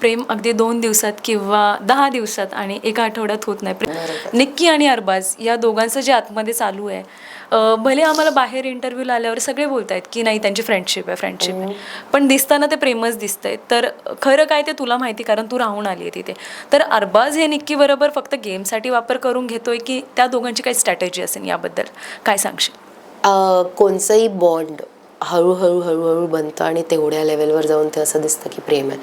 प्रेम अगदी दोन दिवसात किंवा दहा दिवसात आणि एका आठवड्यात होत नाही. निक्की आणि अरबाज या दोघांचं जे आतमध्ये चालू आहे भले आम्हाला बाहेर इंटरव्ह्यूला आल्यावर सगळे बोलत आहेत की नाही त्यांची फ्रेंडशिप आहे फ्रेंडशिप आहे. पण दिसताना ते प्रेमच दिसतंय. तर खरं काय ते तुला माहिती कारण तू राहून आली आहे तिथे. तर अरबाज हे निक्की बरोबर फक्त गेमसाठी वापर करून घेतोय की त्या दोघांची काही स्ट्रॅटेजी असेल याबद्दल? काय सांगशील? कोणचंही बॉन्ड हळूहळू हळूहळू बनतं आणि तेवढ्या लेवलवर जाऊन ते असं दिसतं की प्रेम आहे.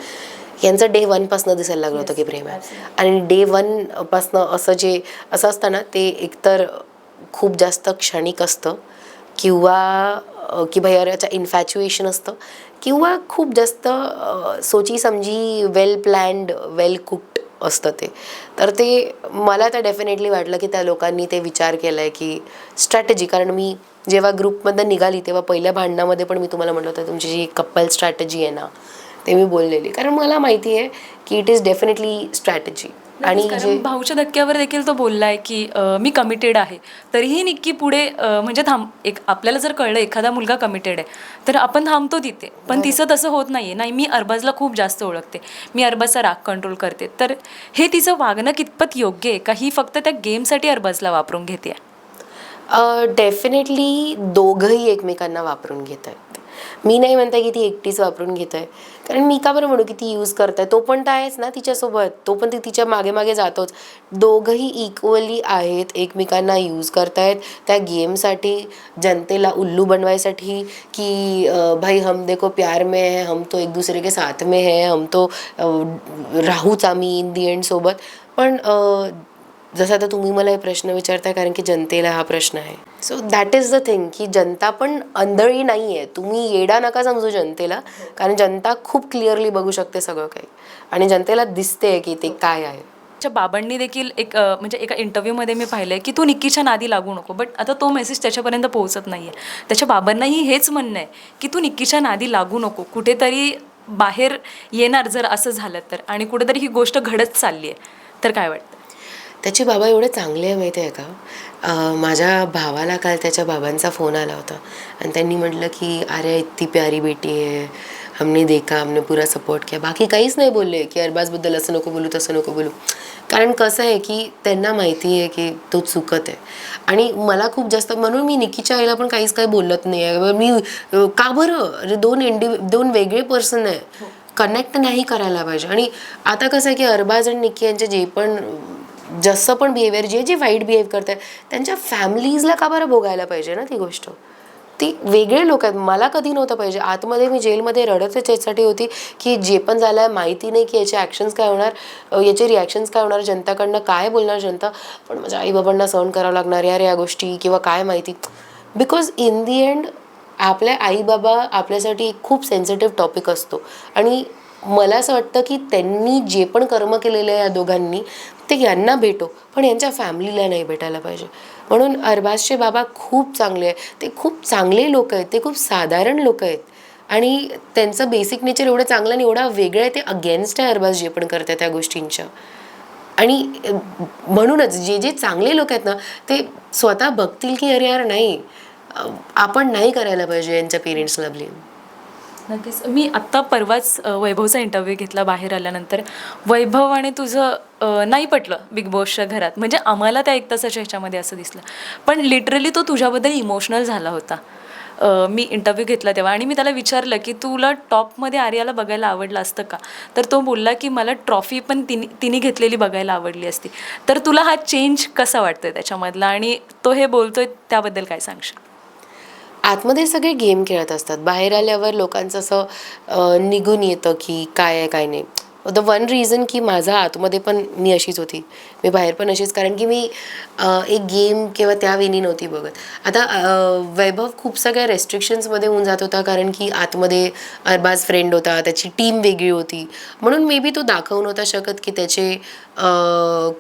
यांचं डे वनपासनं दिसायला लागलं होतं की प्रेम. आहे आणि डे वनपासनं असं जे असं असतं ना ते एकतर खूप जास्त क्षणिक असतं किंवा की भाई अरे याचं इन्फॅच्युएशन असतं किंवा खूप जास्त सोची समजी वेल प्लॅन्ड वेल कुक्ड असतं ते. तर ते मला तर डेफिनेटली वाटलं की त्या लोकांनी ते विचार केला आहे की स्ट्रॅटेजी कारण मी जेव्हा ग्रुपमधनं निघाली तेव्हा पहिल्या भांडणामध्ये पण मी तुम्हाला म्हटलं होतं तुमची जी कपल स्ट्रॅटेजी आहे ना ते मी बोललेली. कारण मला माहिती आहे की इट इज डेफिनेटली स्ट्रॅटेजी आणि भाऊच्या धक्क्यावर देखील तो बोललाय की अं, मी कमिटेड आहे. तरीही निक्की पुढे म्हणजे थांब एक आपल्याला जर कळलं एखादा मुलगा कमिटेड आहे तर आपण थांबतो तिथे. पण तिचं तसं होत नाहीये. नाही मी अरबाजला खूप जास्त ओळखते. मी अरबाजचा राग कंट्रोल करते. तर हे तिचं वागणं कितपत योग्य आहे का? ही फक्त त्या गेमसाठी अरबाजला वापरून घेते. डेफिनेटली दोघंही एकमेकांना वापरून घेत आहेत मी नाही म्हणते की ती एकटीच वापरून घेत आहे कारण मी का बरं म्हणू की ती यूज करत आहे तो पण तर आहेच ना तिच्यासोबत. तो पण ती तिच्यामागे मागे जातोच. दोघंही इक्वली आहेत एकमेकांना यूज करतायत. त्या गेमसाठी जनतेला उल्लू बनवायसाठी की भाई हम देखो प्यार में है हम तो एक दुसरे के साथ में है हम तो राहूच आम्ही इन दी एंड सोबत. पण जसं आता तुम्ही मला हे प्रश्न विचारताय कारण की जनतेला हा प्रश्न आहे. So that is the thing की जनता पण अंधळी नाही आहे तुम्ही येडा नका समजू जनतेला कारण जनता खूप क्लिअरली बघू शकते सगळं काही. आणि जनतेला दिसते की ते काय आहे. त्याच्या बाबांनी देखील एक म्हणजे एका इंटरव्ह्यूमध्ये मी पाहिलं आहे की तू निक्कीच्या नादी लागू नको बट आता तो मेसेज त्याच्यापर्यंत पोहोचत नाही आहे त्याच्या बाबांनाही हेच म्हणणं आहे की तू निक्कीच्या नादी लागू नको. कुठेतरी बाहेर येणार जर असं झालं तर. आणि कुठेतरी ही गोष्ट घडत चालली आहे तर काय वाटतं? त्याचे बाबा एवढे चांगले आहे माहिती आहे का? माझ्या भावाला काल त्याच्या बाबांचा फोन आला होता. आणि त्यांनी म्हटलं की अरे इतकी प्यारी बेटी आहे. हमने देखा हमने पुरा सपोर्ट किया. बाकी काहीच नाही बोलले की अरबाजबद्दल असं नको बोलू तसं नको बोलू. कारण कसं आहे की त्यांना माहिती आहे की तो चुकत आहे. आणि मला खूप जास्त म्हणून मी निकीच्या आईला पण काहीच काही बोलत नाही आहे. मी का बरं? दोन इंडि दोन वेगळे पर्सन आहे. कनेक्ट नाही करायला पाहिजे. आणि आता कसं आहे की अरबाज आणि निकी यांचे जे पण जसं पण बिहेवियर जे जे वाईट बिहेव करत आहेत त्यांच्या फॅमिलीजला का बरं भोगायला पाहिजे ना ती गोष्ट? ती वेगळे लोक आहेत. मला कधी नव्हतं पाहिजे. आतमध्ये मी जेलमध्ये रडत याच्यासाठी होती की जे पण झालं आहे माहिती नाही की याचे ॲक्शन्स काय होणार याचे रिॲक्शन्स काय होणार जनताकडनं काय बोलणार जनता? पण माझ्या आईबाबांना सहन करावं लागणार यार या गोष्टी किंवा काय माहिती? बिकॉज इन दी एंड आपल्या आईबाबा आपल्यासाठी एक खूप सेन्सिटिव्ह टॉपिक असतो. आणि मला असं वाटतं की त्यांनी जे पण कर्म केलेलं आहे या दोघांनी ते यांना भेटो पण यांच्या फॅमिलीला नाही भेटायला पाहिजे. म्हणून अरबाजचे बाबा खूप चांगले आहेत. ते खूप चांगले लोक आहेत. ते खूप साधारण लोक आहेत. आणि त्यांचं बेसिक नेचर एवढं चांगलं आणि एवढा वेगळं आहे ते अगेन्स्ट आहे अरबाज जे पण करतात त्या गोष्टींच्या. आणि म्हणूनच जे जे चांगले लोक आहेत ना ते स्वतः बघतील की अरे यार नाही आपण नाही करायला पाहिजे यांच्या पेरेंट्सला ब्लेम नक्कीच. मी आत्ता परवाच वैभवचा इंटरव्ह्यू घेतला बाहेर आल्यानंतर. वैभव आणि तुझं नाही पटलं बिग बॉसच्या घरात. म्हणजे आम्हाला त्या एक तासाच्या ह्याच्यामध्ये असं दिसलं. पण लिटरली तो तुझ्याबद्दल इमोशनल झाला होता. मी इंटरव्ह्यू घेतला तेव्हा. आणि मी त्याला विचारलं की तुला टॉपमध्ये आर्याला बघायला आवडलं असतं का? तर तो बोलला की मला ट्रॉफी पण तिने तिने घेतलेली बघायला आवडली असती. तर तुला हा चेंज कसा वाटतोय त्याच्यामधला? आणि तो हे बोलतोय त्याबद्दल काय सांगशील? आतमध्ये सगळे गेम खेळत असतात. बाहेर आल्यावर लोकांचं असं निघून येतं की काय आहे काय नाही. द वन रिझन की माझा आतमध्ये पण मी अशीच होती. मी बाहेर पण अशीच कारण की मी एक गेम किंवा त्या वेनी नव्हती बघत. आता वैभव खूप सगळ्या रेस्ट्रिक्शन्समध्ये होऊन जात होता कारण की आतमध्ये अरबाज फ्रेंड होता त्याची टीम वेगळी होती. म्हणून मे बी तो दाखवू नव्हता शकत की त्याचे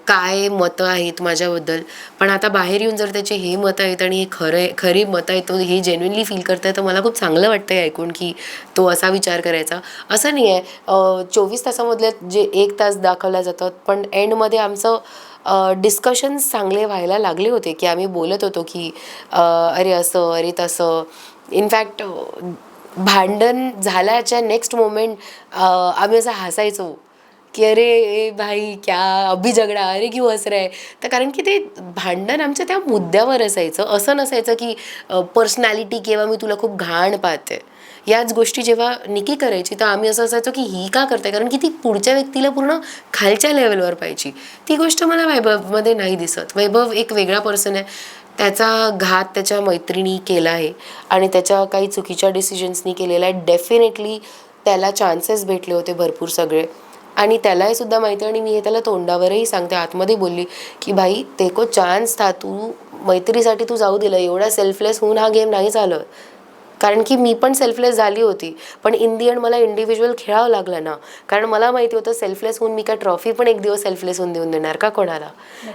काय मतं आहेत माझ्याबद्दल. पण आता बाहेर येऊन जर त्याचे हे मतं आहेत आणि हे खरं आहे खरी मतं आहेत तो हे जेन्युनली फील करत आहे तर मला खूप चांगलं वाटतं आहे ऐकून की तो असा विचार करायचा. असं नाही आहे चोवीस तासामध्ये तासामधले जे एक तास दाखवल्या जातात पण एंडमध्ये आमचं डिस्कशन्स चांगले व्हायला लागले होते की आम्ही बोलत होतो की अरे असं अरे तसं. इनफॅक्ट भांडण झाल्याच्या नेक्स्ट मोमेंट आम्ही असं हसायचो की अरे ए भाई क्या अभि झगडा अरे क्यों हस आहे तर कारण की ते भांडण आमच्या त्या मुद्द्यावर असायचं. असं नसायचं की पर्सनॅलिटी किंवा मी तुला खूप घाण पाहते. याच गोष्टी जेव्हा निकी करायची तर आम्ही असं असायचो की ही का करते कारण की ती पुढच्या व्यक्तीला पूर्ण खालच्या लेवलवर पाहिजे ती गोष्ट मला वैभवमध्ये नाही दिसत. वैभव एक वेगळा पर्सन आहे. त्याचा घात त्याच्या मैत्रिणी केला आहे आणि त्याच्या काही चुकीच्या डिसिजन्सनी केलेला आहे. डेफिनेटली त्याला चान्सेस भेटले होते भरपूर सगळे. आणि त्यालाही सुद्धा माहिती आणि मी हे त्याला तोंडावरही सांगते आतमध्ये बोलली की भाई ते को चान्स था. तू मैत्रीसाठी तू जाऊ दिलं. एवढा सेल्फलेस होऊन हा गेम नाही चालत. कारण की मी पण सेल्फलेस झाली होती. पण इन दी एंड मला इंडिव्हिज्युअल खेळावं लागलं ना. कारण मला माहिती होतं सेल्फलेस होऊन मी काय ट्रॉफी पण एक दिवस सेल्फलेस होऊन देऊन देणार का कोणाला?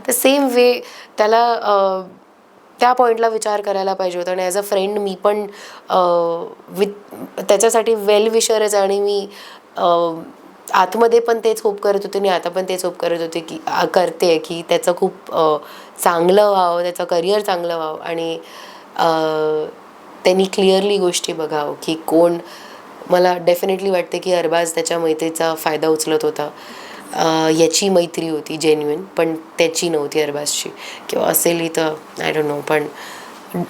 तर सेम वे त्याला त्या पॉईंटला विचार करायला पाहिजे होता. आणि ॲज अ फ्रेंड मी पण विथ त्याच्यासाठी वेल विशरच आणि मी आतमध्ये पण तेच होप करत होते आणि आता पण तेच होप करत होते की करते की त्याचं खूप चांगलं व्हावं त्याचं करिअर चांगलं व्हावं. आणि त्यांनी क्लिअरली गोष्टी बघावं की कोण मला डेफिनेटली वाटते की अरबाज त्याच्या मैत्रीचा फायदा उचलत होता. याची मैत्री होती जेन्युइन पण त्याची नव्हती अरबाजची किंवा असेलही तर आय डोंट नो पण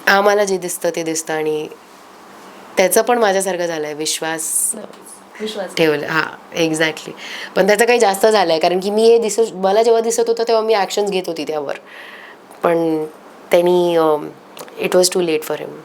आम्हाला जे दिसतं ते दिसतं आणि त्याचं पण माझ्यासारखं झालं आहे विश्वास विश्वास. ठेवलं. हां एक्झॅक्टली पण त्याचं काही जास्त झालं आहे कारण की मी हे दिसत मला जेव्हा दिसत होतं तेव्हा मी ॲक्शन्स घेत होती त्यावर. पण त्यांनी it was too late for him